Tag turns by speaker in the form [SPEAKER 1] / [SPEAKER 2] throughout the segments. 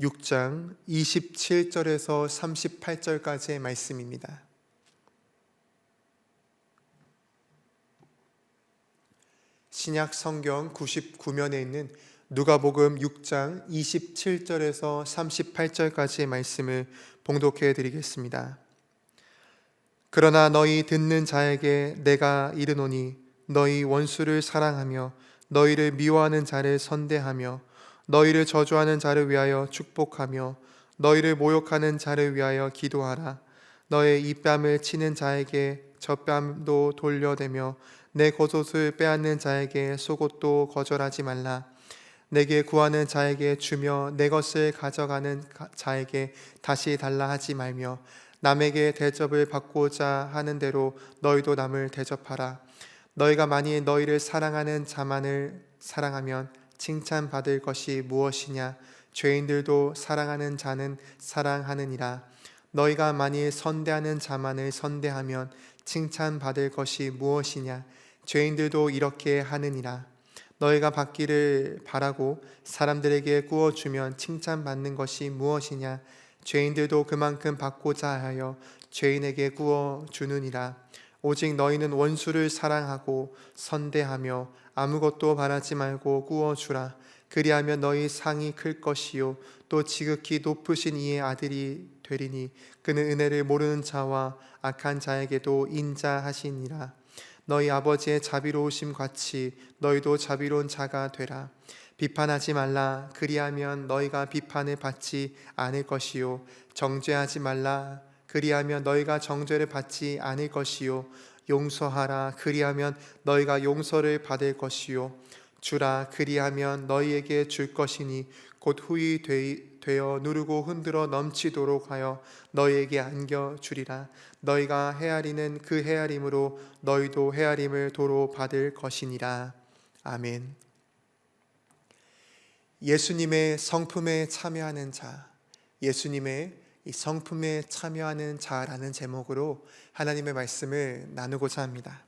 [SPEAKER 1] 6장 27절에서 38절까지의 말씀입니다. 신약 성경 99면에 있는 누가복음 6장 27절에서 38절까지의 말씀을 봉독해 드리겠습니다. 그러나 너희 듣는 자에게 내가 이르노니 너희 원수를 사랑하며 너희를 미워하는 자를 선대하며 너희를 저주하는 자를 위하여 축복하며 너희를 모욕하는 자를 위하여 기도하라. 너의 입뺨을 치는 자에게 젖뺨도 돌려대며 내 겉옷을 빼앗는 자에게 속옷도 거절하지 말라. 내게 구하는 자에게 주며 내 것을 가져가는 자에게 다시 달라 하지 말며 남에게 대접을 받고자 하는 대로 너희도 남을 대접하라. 너희가 만일 너희를 사랑하는 자만을 사랑하면 칭찬받을 것이 무엇이냐? 죄인들도 사랑하는 자는 사랑하느니라. 너희가 만일 선대하는 자만을 선대하면 칭찬받을 것이 무엇이냐? 죄인들도 이렇게 하느니라. 너희가 받기를 바라고 사람들에게 구워 주면 칭찬받는 것이 무엇이냐? 죄인들도 그만큼 받고자 하여 죄인에게 구워 주느니라. 오직 너희는 원수를 사랑하고 선대하며 아무것도 바라지 말고 구워 주라. 그리하면 너희 상이 클 것이요 또 지극히 높으신 이의 아들이 되리니 그는 은혜를 모르는 자와 악한 자에게도 인자하시니라. 너희 아버지의 자비로우심 같이 너희도 자비로운 자가 되라. 비판하지 말라. 그리하면 너희가 비판을 받지 않을 것이요 정죄하지 말라. 그리하면 너희가 정죄를 받지 않을 것이요. 용서하라. 그리하면 너희가 용서를 받을 것이요. 주라. 그리하면 너희에게 줄 것이니 곧 후이 되어 누르고 흔들어 넘치도록 하여 너희에게 안겨 주리라. 너희가 헤아리는 그 헤아림으로 너희도 헤아림을 도로 받을 것이니라. 아멘. 예수님의 성품에 참여하는 자 예수님의 이 성품에 참여하는 자라는 제목으로 하나님의 말씀을 나누고자 합니다.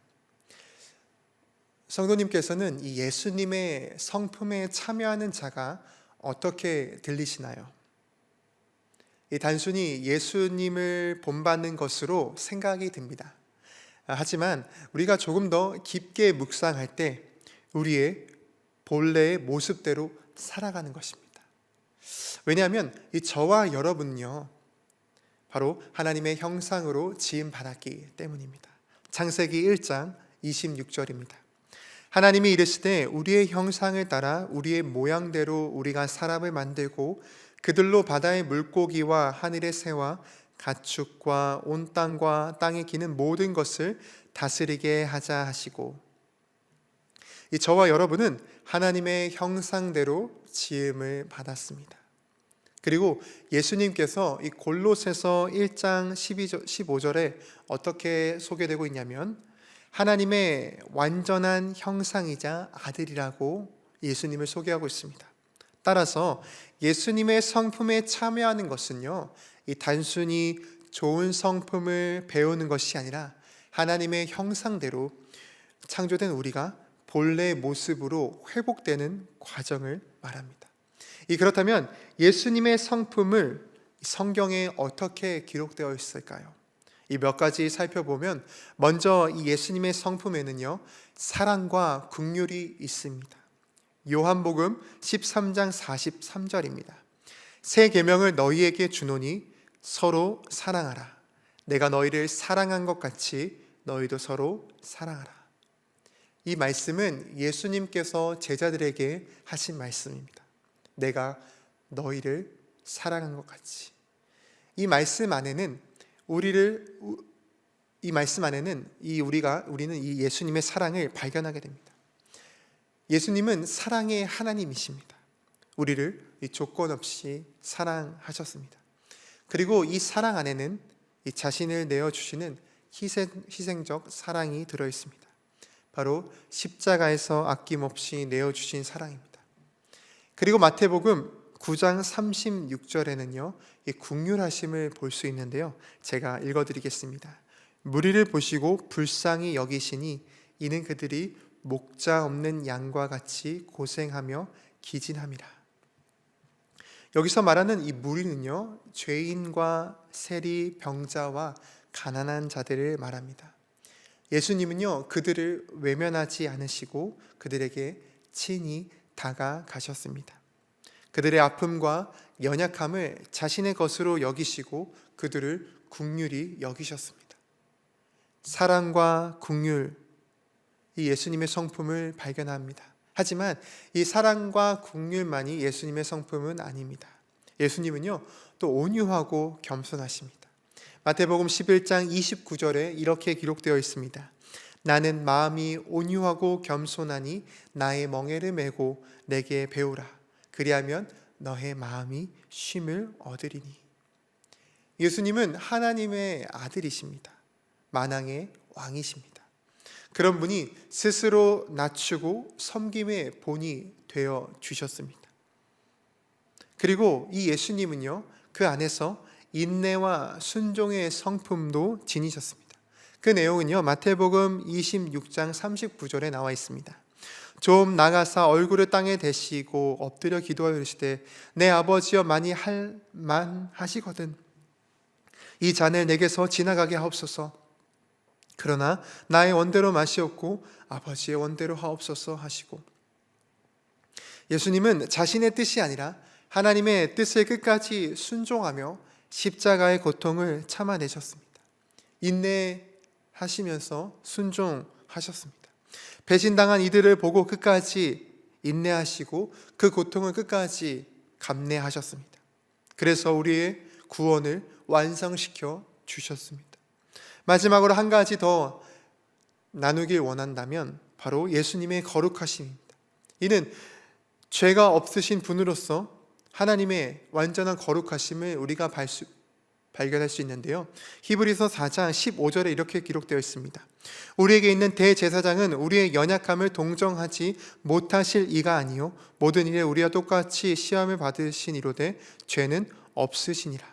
[SPEAKER 1] 성도님께서는 이 예수님의 성품에 참여하는 자가 어떻게 들리시나요? 이 단순히 예수님을 본받는 것으로 생각이 듭니다. 하지만 우리가 조금 더 깊게 묵상할 때 우리의 본래의 모습대로 살아가는 것입니다. 왜냐하면 이 저와 여러분요 바로 하나님의 형상으로 지음 받았기 때문입니다. 창세기 1장 26절입니다. 하나님이 이르시되 우리의 형상을 따라 우리의 모양대로 우리가 사람을 만들고 그들로 바다의 물고기와 하늘의 새와 가축과 온 땅과 땅에 기는 모든 것을 다스리게 하자 하시고 이 저와 여러분은 하나님의 형상대로 지음을 받았습니다. 그리고 예수님께서 이 골로새서 1장 12절, 15절에 어떻게 소개되고 있냐면 하나님의 완전한 형상이자 아들이라고 예수님을 소개하고 있습니다. 따라서 예수님의 성품에 참여하는 것은요, 이 단순히 좋은 성품을 배우는 것이 아니라 하나님의 형상대로 창조된 우리가 본래 모습으로 회복되는 과정을 말합니다. 이 그렇다면 예수님의 성품을 성경에 어떻게 기록되어 있을까요? 이 몇 가지 살펴보면 먼저 이 예수님의 성품에는요 사랑과 긍휼이 있습니다. 요한복음 13장 43절입니다. 새 계명을 너희에게 주노니 서로 사랑하라. 내가 너희를 사랑한 것 같이 너희도 서로 사랑하라. 이 말씀은 예수님께서 제자들에게 하신 말씀입니다. 내가 너희를 사랑한 것 같이. 이 말씀 안에는 우리를 이 말씀 안에는 이 우리가 우리는 이 예수님의 사랑을 발견하게 됩니다. 예수님은 사랑의 하나님이십니다. 우리를 이 조건 없이 사랑하셨습니다. 그리고 이 사랑 안에는 이 자신을 내어 주시는 희생, 희생 적 사랑이 들어 있습니다. 바로 십자가에서 아낌없이 내어 주신 사랑입니다. 그리고 마태복음 9장 36절에는요. 이 국률하심을 볼 수 있는데요. 제가 읽어 드리겠습니다. 무리를 보시고 불쌍히 여기시니 이는 그들이 목자 없는 양과 같이 고생하며 기진함이라. 여기서 말하는 이 무리는요, 죄인과 세리, 병자와 가난한 자들을 말합니다. 예수님은요, 그들을 외면하지 않으시고 그들에게 친히 다가가셨습니다. 그들의 아픔과 연약함을 자신의 것으로 여기시고 그들을 국률이 여기셨습니다. 사랑과 국률, 이 예수님의 성품을 발견합니다. 하지만 이 사랑과 국률만이 예수님의 성품은 아닙니다. 예수님은요, 또 온유하고 겸손하십니다. 마태복음 11장 29절에 이렇게 기록되어 있습니다. 나는 마음이 온유하고 겸손하니 나의 멍에를 메고 내게 배우라. 그리하면 너의 마음이 쉼을 얻으리니. 예수님은 하나님의 아들이십니다. 만왕의 왕이십니다. 그런 분이 스스로 낮추고 섬김의 본이 되어 주셨습니다. 그리고 이 예수님은요, 그 안에서 인내와 순종의 성품도 지니셨습니다. 그 내용은요, 마태복음 26장 39절에 나와 있습니다. 좀 나가사 얼굴을 땅에 대시고 엎드려 기도하시되 내 아버지여 많이 할 만 하시거든 이 잔을 내게서 지나가게 하옵소서 그러나 나의 원대로 마시옵고 아버지의 원대로 하옵소서 하시고 예수님은 자신의 뜻이 아니라 하나님의 뜻을 끝까지 순종하며 십자가의 고통을 참아내셨습니다. 인내 하시면서 순종하셨습니다. 배신당한 이들을 보고 끝까지 인내하시고 그 고통을 끝까지 감내하셨습니다. 그래서 우리의 구원을 완성시켜 주셨습니다. 마지막으로 한 가지 더 나누길 원한다면 바로 예수님의 거룩하심입니다. 이는 죄가 없으신 분으로서 하나님의 완전한 거룩하심을 우리가 발견할 수 있는데요. 히브리서 4장 15절에 이렇게 기록되어 있습니다. 우리에게 있는 대제사장은 우리의 연약함을 동정하지 못하실 이가 아니요 모든 일에 우리와 똑같이 시험을 받으신 이로되 죄는 없으시니라.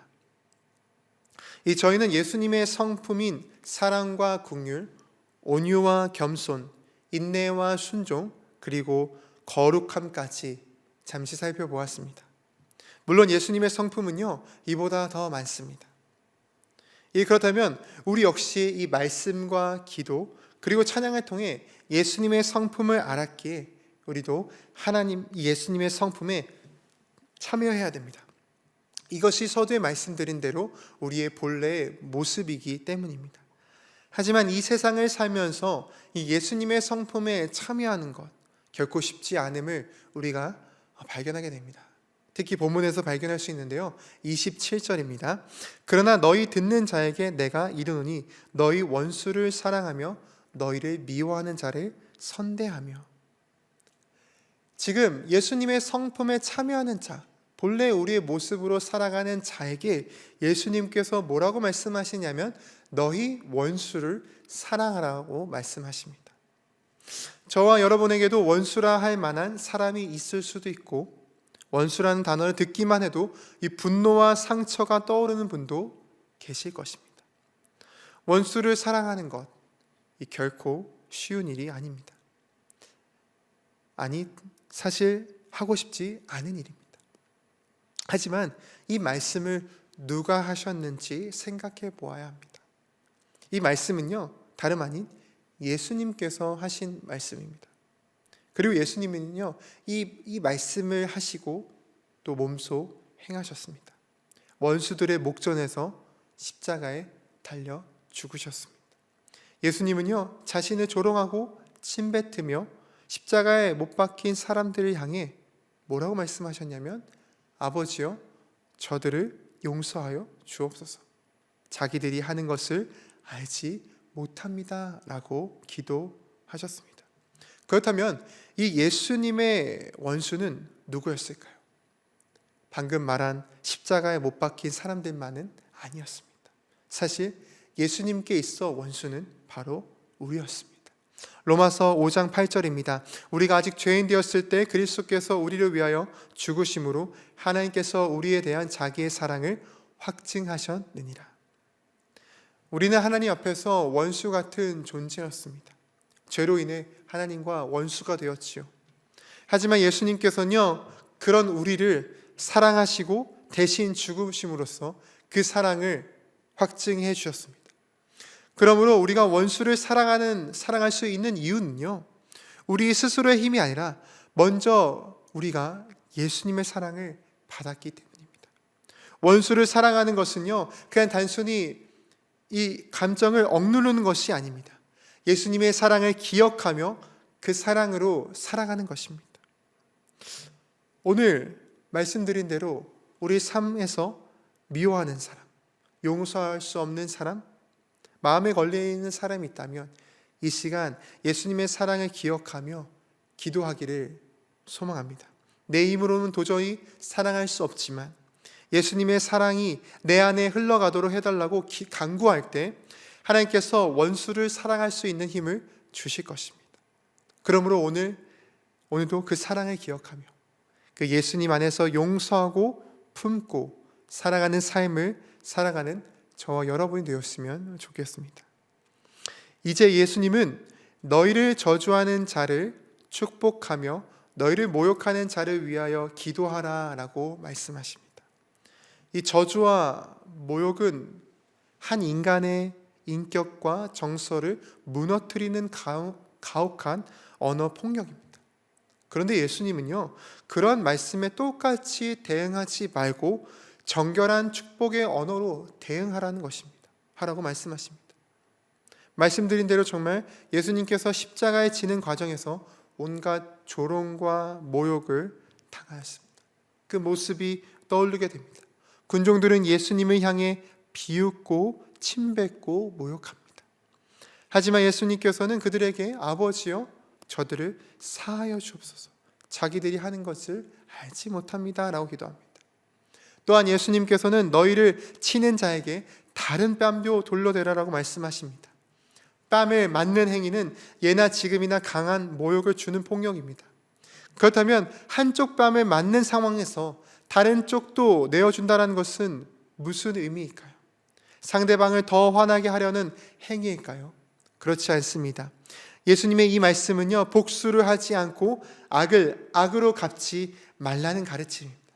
[SPEAKER 1] 이 저희는 예수님의 성품인 사랑과 국률, 온유와 겸손, 인내와 순종, 그리고 거룩함까지 잠시 살펴보았습니다. 물론 예수님의 성품은요, 이보다 더 많습니다. 이 그렇다면 우리 역시 이 말씀과 기도 그리고 찬양을 통해 예수님의 성품을 알았기에 우리도 하나님 예수님의 성품에 참여해야 됩니다. 이것이 서두에 말씀드린 대로 우리의 본래의 모습이기 때문입니다. 하지만 이 세상을 살면서 이 예수님의 성품에 참여하는 것 결코 쉽지 않음을 우리가 발견하게 됩니다. 특히 본문에서 발견할 수 있는데요. 27절입니다. 그러나 너희 듣는 자에게 내가 이르노니 너희 원수를 사랑하며 너희를 미워하는 자를 선대하며 지금 예수님의 성품에 참여하는 자 본래 우리의 모습으로 살아가는 자에게 예수님께서 뭐라고 말씀하시냐면 너희 원수를 사랑하라고 말씀하십니다. 저와 여러분에게도 원수라 할 만한 사람이 있을 수도 있고 원수라는 단어를 듣기만 해도 이 분노와 상처가 떠오르는 분도 계실 것입니다. 원수를 사랑하는 것, 이 결코 쉬운 일이 아닙니다. 아니, 사실 하고 싶지 않은 일입니다. 하지만 이 말씀을 누가 하셨는지 생각해 보아야 합니다. 이 말씀은요, 다름 아닌 예수님께서 하신 말씀입니다. 그리고 예수님은요, 이, 이 말씀을 하시고 또 몸소 행하셨습니다. 원수들의 목전에서 십자가에 달려 죽으셨습니다. 예수님은요, 자신을 조롱하고 침뱉으며 십자가에 못 박힌 사람들을 향해 뭐라고 말씀하셨냐면 아버지여 저들을 용서하여 주옵소서. 자기들이 하는 것을 알지 못합니다 라고 기도하셨습니다. 그렇다면 이 예수님의 원수는 누구였을까요? 방금 말한 십자가에 못 박힌 사람들만은 아니었습니다. 사실 예수님께 있어 원수는 바로 우리였습니다. 로마서 5장 8절입니다. 우리가 아직 죄인 되었을 때 그리스도께서 우리를 위하여 죽으심으로 하나님께서 우리에 대한 자기의 사랑을 확증하셨느니라. 우리는 하나님 앞에서 원수 같은 존재였습니다. 죄로 인해 하나님과 원수가 되었지요. 하지만 예수님께서는요, 그런 우리를 사랑하시고 대신 죽으심으로써 그 사랑을 확증해 주셨습니다. 그러므로 우리가 원수를 사랑하는 사랑할 수 있는 이유는요. 우리 스스로의 힘이 아니라 먼저 우리가 예수님의 사랑을 받았기 때문입니다. 원수를 사랑하는 것은요. 그냥 단순히 이 감정을 억누르는 것이 아닙니다. 예수님의 사랑을 기억하며 그 사랑으로 살아가는 것입니다. 오늘 말씀드린 대로 우리 삶에서 미워하는 사람, 용서할 수 없는 사람, 마음에 걸려 있는 사람이 있다면 이 시간 예수님의 사랑을 기억하며 기도하기를 소망합니다. 내 힘으로는 도저히 사랑할 수 없지만 예수님의 사랑이 내 안에 흘러가도록 해달라고 기, 간구할 때 하나님께서 원수를 사랑할 수 있는 힘을 주실 것입니다. 그러므로 오늘 오늘도 그 사랑을 기억하며 그 예수님 안에서 용서하고 품고 사랑하는 삶을 살아가는 저와 여러분이 되었으면 좋겠습니다. 이제 예수님은 너희를 저주하는 자를 축복하며 너희를 모욕하는 자를 위하여 기도하라라고 말씀하십니다. 이 저주와 모욕은 한 인간의 인격과 정서를 무너뜨리는 가혹한 언어 폭력입니다. 그런데 예수님은요, 그런 말씀에 똑같이 대응하지 말고 정결한 축복의 언어로 대응하라는 것입니다. 하라고 말씀하십니다. 말씀드린 대로 정말 예수님께서 십자가에 지는 과정에서 온갖 조롱과 모욕을 당하였습니다. 그 모습이 떠오르게 됩니다. 군종들은 예수님을 향해 비웃고 침뱉고 모욕합니다. 하지만 예수님께서는 그들에게 아버지여 저들을 사하여 주옵소서. 자기들이 하는 것을 알지 못합니다 라고 기도합니다. 또한 예수님께서는 너희를 치는 자에게 다른 뺨도 돌려대라라고 말씀하십니다. 뺨을 맞는 행위는 예나 지금이나 강한 모욕을 주는 폭력입니다. 그렇다면 한쪽 뺨을 맞는 상황에서 다른 쪽도 내어준다는 것은 무슨 의미일까요? 상대방을 더 화나게 하려는 행위일까요? 그렇지 않습니다. 예수님의 이 말씀은요, 복수를 하지 않고 악을 악으로 갚지 말라는 가르침입니다.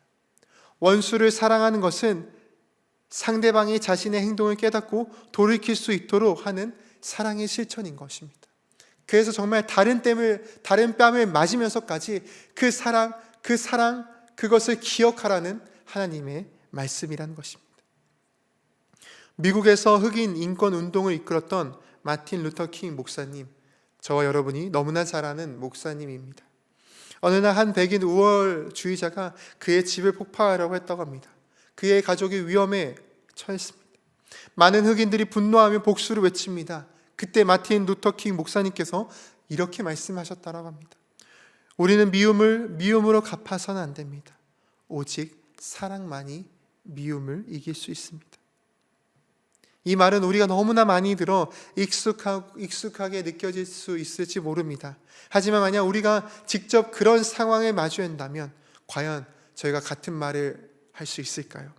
[SPEAKER 1] 원수를 사랑하는 것은 상대방이 자신의 행동을 깨닫고 돌이킬 수 있도록 하는 사랑의 실천인 것입니다. 그래서 정말 다른 뺨을 다른 뺨을 맞으면서까지 그 사랑, 그 사랑, 그것을 기억하라는 하나님의 말씀이라는 것입니다. 미국에서 흑인 인권 운동을 이끌었던 마틴 루터 킹 목사님, 저와 여러분이 너무나 잘 아는 목사님입니다. 어느 날 한 백인 우월주의자가 그의 집을 폭파하려고 했다고 합니다. 그의 가족이 위험에 처했습니다. 많은 흑인들이 분노하며 복수를 외칩니다. 그때 마틴 루터킹 목사님께서 이렇게 말씀하셨다고 합니다. 우리는 미움을 미움으로 갚아서는 안 됩니다. 오직 사랑만이 미움을 이길 수 있습니다. 이 말은 우리가 너무나 많이 들어 익숙하게 느껴질 수 있을지 모릅니다. 하지만 만약 우리가 직접 그런 상황에 마주한다면 과연 저희가 같은 말을 할 수 있을까요?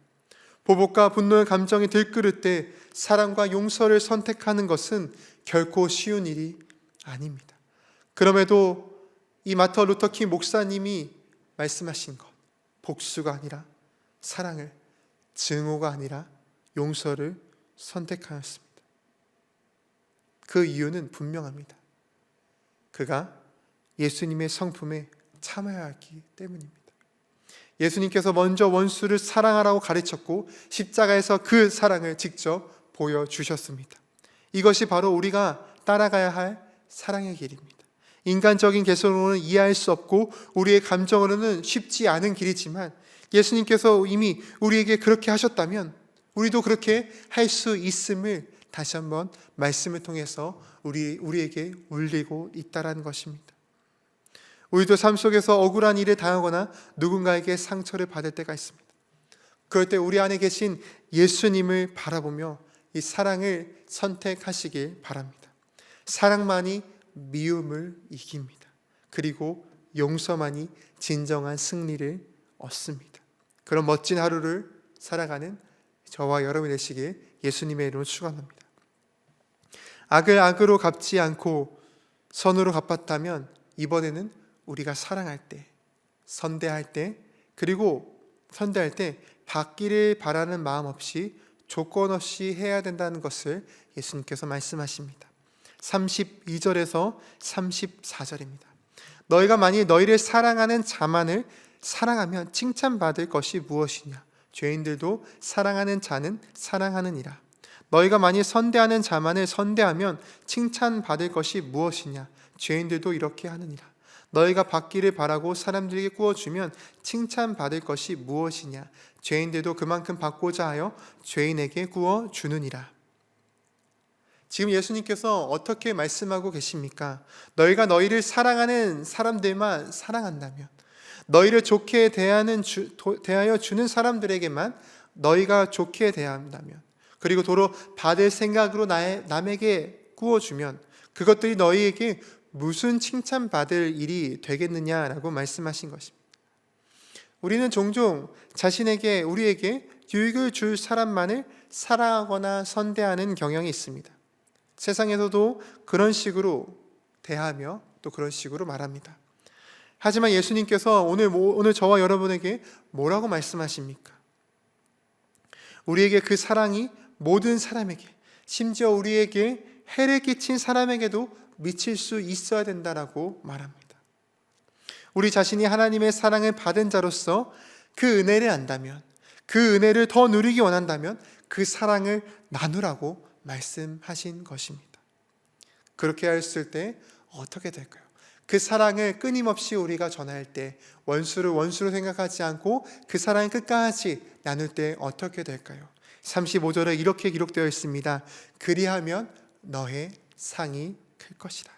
[SPEAKER 1] 보복과 분노의 감정이 들끓을 때 사랑과 용서를 선택하는 것은 결코 쉬운 일이 아닙니다. 그럼에도 이 마터 루터킹 목사님이 말씀하신 것, 복수가 아니라 사랑을, 증오가 아니라 용서를 선택하였습니다. 그 이유는 분명합니다. 그가 예수님의 성품에 참아야 하기 때문입니다. 예수님께서 먼저 원수를 사랑하라고 가르쳤고 십자가에서 그 사랑을 직접 보여주셨습니다. 이것이 바로 우리가 따라가야 할 사랑의 길입니다. 인간적인 개성으로는 이해할 수 없고 우리의 감정으로는 쉽지 않은 길이지만 예수님께서 이미 우리에게 그렇게 하셨다면 우리도 그렇게 할 수 있음을 다시 한번 말씀을 통해서 우리 우리에게 울리고 있다라는 것입니다. 우리도 삶 속에서 억울한 일을 당하거나 누군가에게 상처를 받을 때가 있습니다. 그럴 때 우리 안에 계신 예수님을 바라보며 이 사랑을 선택하시길 바랍니다. 사랑만이 미움을 이깁니다. 그리고 용서만이 진정한 승리를 얻습니다. 그런 멋진 하루를 살아가는 저와 여러분이 되시길 예수님의 이름으로 축원합니다. 악을 악으로 갚지 않고 선으로 갚았다면 이번에는 우리가 사랑할 때, 선대할 때, 그리고 선대할 때 받기를 바라는 마음 없이 조건 없이 해야 된다는 것을 예수님께서 말씀하십니다. 32절에서 34절입니다. 너희가 만일 너희를 사랑하는 자만을 사랑하면 칭찬받을 것이 무엇이냐? 죄인들도 사랑하는 자는 사랑하느니라. 너희가 만일 선대하는 자만을 선대하면 칭찬받을 것이 무엇이냐? 죄인들도 이렇게 하느니라. 너희가 받기를 바라고 사람들에게 구워주면 칭찬받을 것이 무엇이냐? 죄인들도 그만큼 받고자 하여 죄인에게 구워주느니라. 지금 예수님께서 어떻게 말씀하고 계십니까? 너희가 너희를 사랑하는 사람들만 사랑한다면, 너희를 좋게 대하는 주, 도, 대하여 주는 사람들에게만 너희가 좋게 대한다면, 그리고 도로 받을 생각으로 나의, 남에게 구워주면 그것들이 너희에게 무슨 칭찬받을 일이 되겠느냐라고 말씀하신 것입니다. 우리는 종종 자신에게 우리에게 유익을 줄 사람만을 사랑하거나 선대하는 경향이 있습니다. 세상에서도 그런 식으로 대하며 또 그런 식으로 말합니다. 하지만 예수님께서 오늘 오늘 저와 여러분에게 뭐라고 말씀하십니까? 우리에게 그 사랑이 모든 사람에게 심지어 우리에게 해를 끼친 사람에게도 미칠 수 있어야 된다라고 말합니다. 우리 자신이 하나님의 사랑을 받은 자로서 그 은혜를 안다면 그 은혜를 더 누리기 원한다면 그 사랑을 나누라고 말씀하신 것입니다. 그렇게 했을 때 어떻게 될까요? 그 사랑을 끊임없이 우리가 전할 때 원수를 원수로 생각하지 않고 그 사랑을 끝까지 나눌 때 어떻게 될까요? 35절에 이렇게 기록되어 있습니다. 그리하면 너의 상이 클 것이다.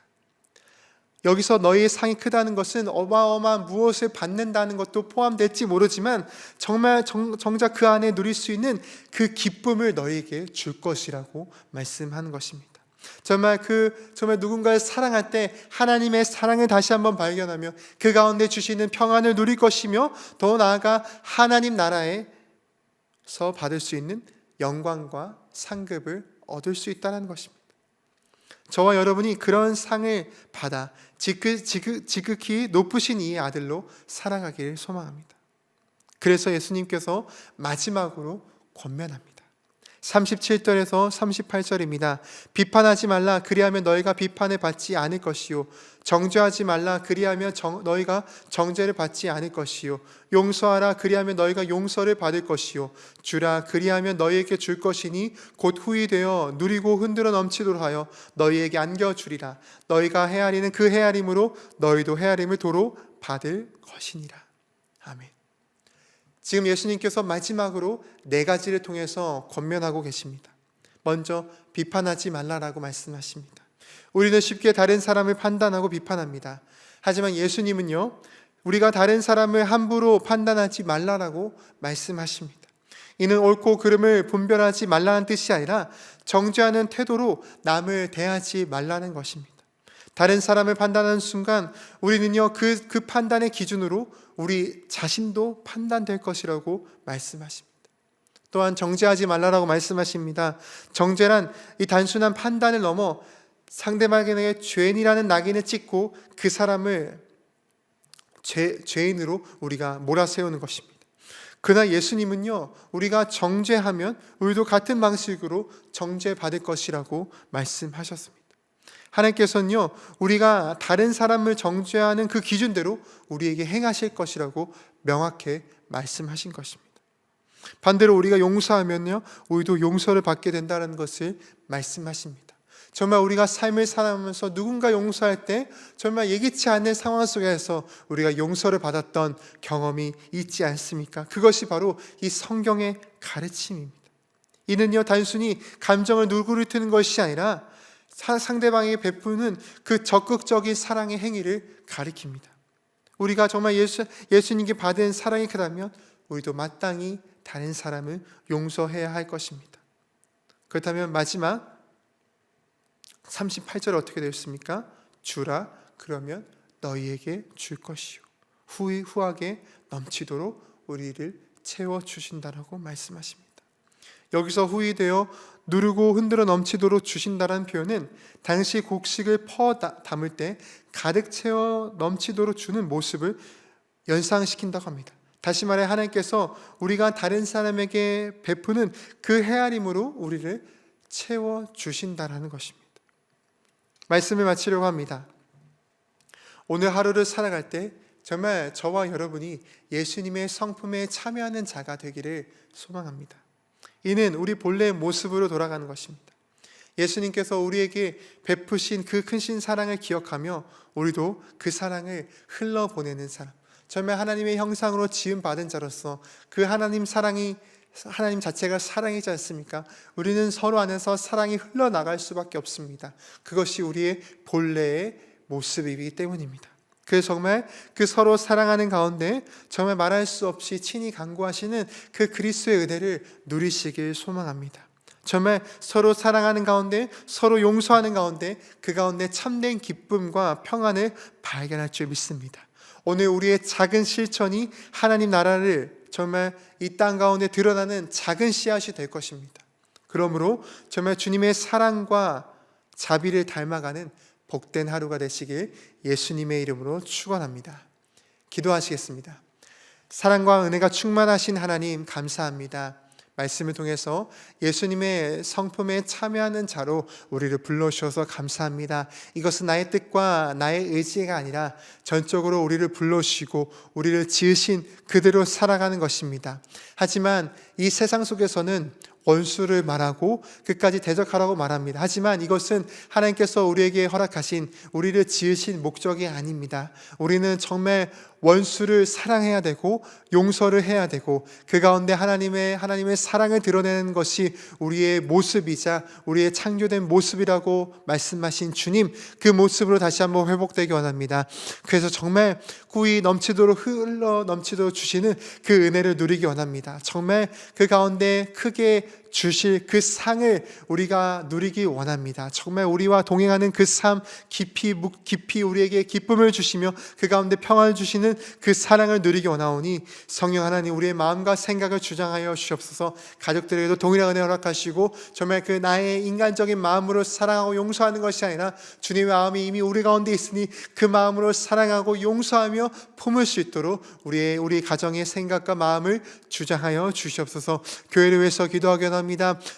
[SPEAKER 1] 여기서 너희의 상이 크다는 것은 어마어마한 무엇을 받는다는 것도 포함될지 모르지만 정말 정, 정작 그 안에 누릴 수 있는 그 기쁨을 너희에게 줄 것이라고 말씀하는 것입니다. 정말 그 정말 누군가를 사랑할 때 하나님의 사랑을 다시 한번 발견하며 그 가운데 주시는 평안을 누릴 것이며 더 나아가 하나님 나라에서 받을 수 있는 영광과 상급을 얻을 수 있다는 것입니다. 저와 여러분이 그런 상을 받아 지극, 지극, 지극히 높으신 이의 아들로 살아가기를 소망합니다. 그래서 예수님께서 마지막으로 권면합니다. 37절에서 38절입니다. 비판하지 말라. 그리하면 너희가 비판을 받지 않을 것이요. 정죄하지 말라. 그리하면 정, 너희가 정죄를 받지 않을 것이요. 용서하라. 그리하면 너희가 용서를 받을 것이요. 주라. 그리하면 너희에게 줄 것이니 곧 후이 되어 누리고 흔들어 넘치도록 하여 너희에게 안겨 주리라. 너희가 헤아리는 그 헤아림으로 너희도 헤아림을 도로 받을 것이니라. 아멘. 지금 예수님께서 마지막으로 네 가지를 통해서 권면하고 계십니다. 먼저 비판하지 말라라고 말씀하십니다. 우리는 쉽게 다른 사람을 판단하고 비판합니다. 하지만 예수님은요, 우리가 다른 사람을 함부로 판단하지 말라라고 말씀하십니다. 이는 옳고 그름을 분별하지 말라는 뜻이 아니라 정죄하는 태도로 남을 대하지 말라는 것입니다. 다른 사람을 판단하는 순간 우리는요, 그, 그 판단의 기준으로 우리 자신도 판단될 것이라고 말씀하십니다. 또한 정죄하지 말라라고 말씀하십니다. 정죄란 이 단순한 판단을 넘어 상대방에게 죄인이라는 낙인을 찍고 그 사람을 죄, 죄인으로 우리가 몰아세우는 것입니다. 그러나 예수님은요, 우리가 정죄하면 우리도 같은 방식으로 정죄받을 것이라고 말씀하셨습니다. 하나님께서는요, 우리가 다른 사람을 정죄하는 그 기준대로 우리에게 행하실 것이라고 명확히 말씀하신 것입니다. 반대로 우리가 용서하면요, 우리도 용서를 받게 된다는 것을 말씀하십니다. 정말 우리가 삶을 살아가면서 누군가 용서할 때 정말 예기치 않은 상황 속에서 우리가 용서를 받았던 경험이 있지 않습니까? 그것이 바로 이 성경의 가르침입니다. 이는요, 단순히 감정을 누구르트는 것이 아니라 사- 상대방에게 베푸는 그 적극적인 사랑의 행위를 가리킵니다. 우리가 정말 예수, 예수님께 받은 사랑이 크다면 우리도 마땅히 다른 사람을 용서해야 할 것입니다. 그렇다면 마지막 38절 어떻게 되었습니까? 주라 그러면 너희에게 줄 것이요 후히 후하게 넘치도록 우리를 채워 주신다라고 말씀하십니다. 여기서 후히 되어 누르고 흔들어 넘치도록 주신다라는 표현은 당시 곡식을 퍼 다- 담을 때 가득 채워 넘치도록 주는 모습을 연상시킨다고 합니다. 다시 말해 하나님께서 우리가 다른 사람에게 베푸는 그 헤아림으로 우리를 채워 주신다라는 것입니다. 말씀을 마치려고 합니다. 오늘 하루를 살아갈 때 정말 저와 여러분이 예수님의 성품에 참여하는 자가 되기를 소망합니다. 이는 우리 본래의 모습으로 돌아가는 것입니다. 예수님께서 우리에게 베푸신 그 크신 사랑을 기억하며 우리도 그 사랑을 흘러보내는 사람. 정말 하나님의 형상으로 지음 받은 자로서 그 하나님 사랑이 하나님 자체가 사랑이지 않습니까? 우리는 서로 안에서 사랑이 흘러나갈 수밖에 없습니다. 그것이 우리의 본래의 모습이기 때문입니다. 그래서 정말 그 서로 사랑하는 가운데 정말 말할 수 없이 친히 강구하시는 그 그리스도의 은혜를 누리시길 소망합니다. 정말 서로 사랑하는 가운데 서로 용서하는 가운데 그 가운데 참된 기쁨과 평안을 발견할 줄 믿습니다. 오늘 우리의 작은 실천이 하나님 나라를 정말 이 땅 가운데 드러나는 작은 씨앗이 될 것입니다. 그러므로 정말 주님의 사랑과 자비를 닮아가는 복된 하루가 되시길 예수님의 이름으로 축원합니다. 기도하시겠습니다. 사랑과 은혜가 충만하신 하나님 감사합니다. 말씀을 통해서 예수님의 성품에 참여하는 자로 우리를 불러주셔서 감사합니다. 이것은 나의 뜻과 나의 의지가 아니라 전적으로 우리를 불러주시고 우리를 지으신 그대로 살아가는 것입니다. 하지만 이 세상 속에서는 원수를 말하고 끝까지 대적하라고 말합니다. 하지만 이것은 하나님께서 우리에게 허락하신 우리를 지으신 목적이 아닙니다. 우리는 정말 원수를 사랑해야 되고 용서를 해야 되고 그 가운데 하나님의 하나님의 사랑을 드러내는 것이 우리의 모습이자 우리의 창조된 모습이라고 말씀하신 주님 그 모습으로 다시 한번 회복되기 원합니다. 그래서 정말 구이 넘치도록 흘러 넘치도록 주시는 그 은혜를 누리기 원합니다. 정말 그 가운데 크게 주실 그 상을 우리가 누리기 원합니다. 정말 우리와 동행하는 그 삶 깊이 묵- 깊이 우리에게 기쁨을 주시며 그 가운데 평안을 주시는 그 사랑을 누리기 원하오니 성령 하나님 우리의 마음과 생각을 주장하여 주옵소서. 가족들에게도 동일한 은혜 허락하시고 정말 그 나의 인간적인 마음으로 사랑하고 용서하는 것이 아니라 주님의 마음이 이미 우리 가운데 있으니 그 마음으로 사랑하고 용서하며 품을 수 있도록 우리의 우리 가정의 생각과 마음을 주장하여 주시옵소서. 교회를 위해서 기도하게 합니다.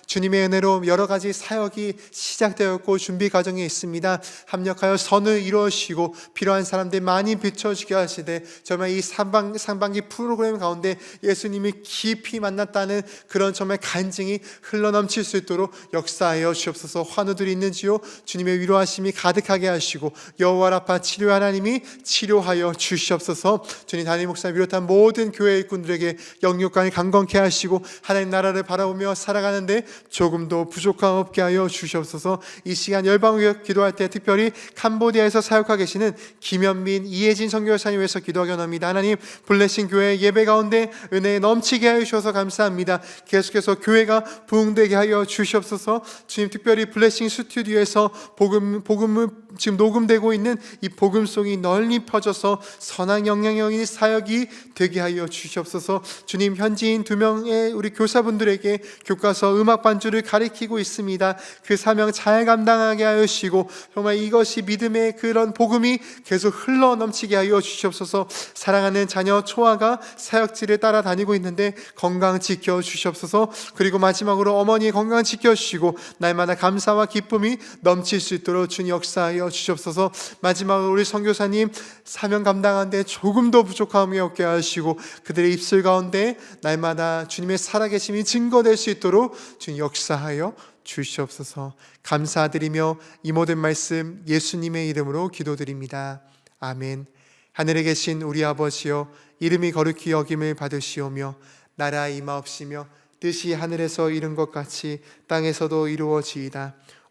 [SPEAKER 1] 주님의 은혜로 여러 가지 사역이 시작되었고 준비 과정에 있습니다. 합력하여 선을 이루시고 필요한 사람들 많이 비춰주게 하시되 정말 이 상반, 상반기 프로그램 가운데 예수님이 깊이 만났다는 그런 정말 간증이 흘러넘칠 수 있도록 역사하여 주옵소서. 환우들이 있는지요 주님의 위로하심이 가득하게 하시고 여호와 라파 치료 하나님이 치료하여 주시옵소서. 주님 담임 목사 비롯한 모든 교회 일꾼들에게 영육간을 강건케 하시고 하나님 나라를 바라보며 살아 가는데 조금도 부족함 없게 하여 주시옵소서. 이 시간 열방을 기도할 때 특별히 캄보디아에서 사역하고 계시는 김현민 이혜진 선교사님 위해서 기도하기 원합니다. 하나님 블레싱 교회 예배 가운데 은혜 넘치게 하여 주셔서 감사합니다. 계속해서 교회가 부흥되게 하여 주시옵소서. 주님 특별히 블레싱 스튜디오에서 복음 복음을 지금 녹음되고 있는 이 복음송이 널리 퍼져서 선한 영향력이 사역이 되게 하여 주시옵소서. 주님 현지인 두 명의 우리 교사분들에게 교과서 음악 반주를 가리키고 있습니다. 그 사명 잘 감당하게 하여 주시고 정말 이것이 믿음의 그런 복음이 계속 흘러 넘치게 하여 주시옵소서. 사랑하는 자녀 초아가 사역지를 따라다니고 있는데 건강 지켜 주시옵소서. 그리고 마지막으로 어머니의 건강 지켜 주시고 날마다 감사와 기쁨이 넘칠 수 있도록 주님 역사하여 하여 주시옵소서. 마지막으로 우리 선교사님 사명 감당하는데 조금 더 부족함이 없게 하시고 그들의 입술 가운데 날마다 주님의 살아계심이 증거될 수 있도록 주님 역사하여 주시옵소서. 감사드리며 이 모든 말씀 예수님의 이름으로 기도드립니다. 아멘. 하늘에 계신 우리 아버지여 이름이 거룩히 여김을 받으시오며 나라 임하옵시며 뜻이 하늘에서 이룬 것 같이 땅에서도 이루어지이다.